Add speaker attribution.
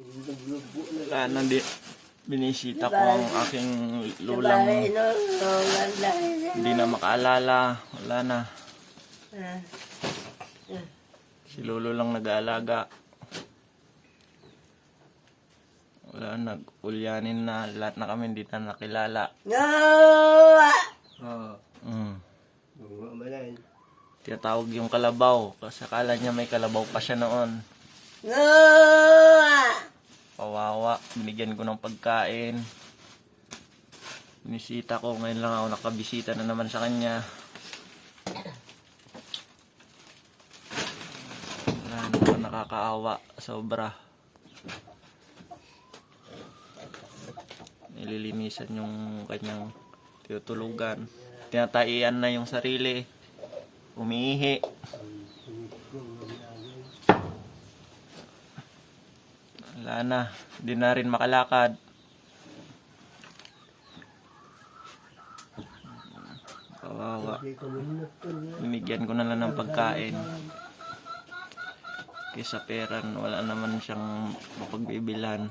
Speaker 1: Wala na di. Binisita ko ang aking lulang hindi na makaalala. Wala na. Si lolo lang nag-aalaga. Wala, nag-ulyanin na. Lahat na kami hindi na nakilala.
Speaker 2: Oo.
Speaker 1: Mm. Tinatawag yung kalabaw. Kasi akala niya may kalabaw pa siya noon. Kawawa. Binigyan ko ng pagkain. Binisita ko. Ngayon lang ako nakabisita na naman sa kanya. Wala nakakaawa. Sobra. Nililinisan yung kanyang tinutulugan. Tinataian na yung sarili. Umiihi. Wala na. Hindi na rin makalakad. Kawawa. Binigyan ko na lang ng pagkain. Kaysa peran, wala naman siyang mapagbibilan.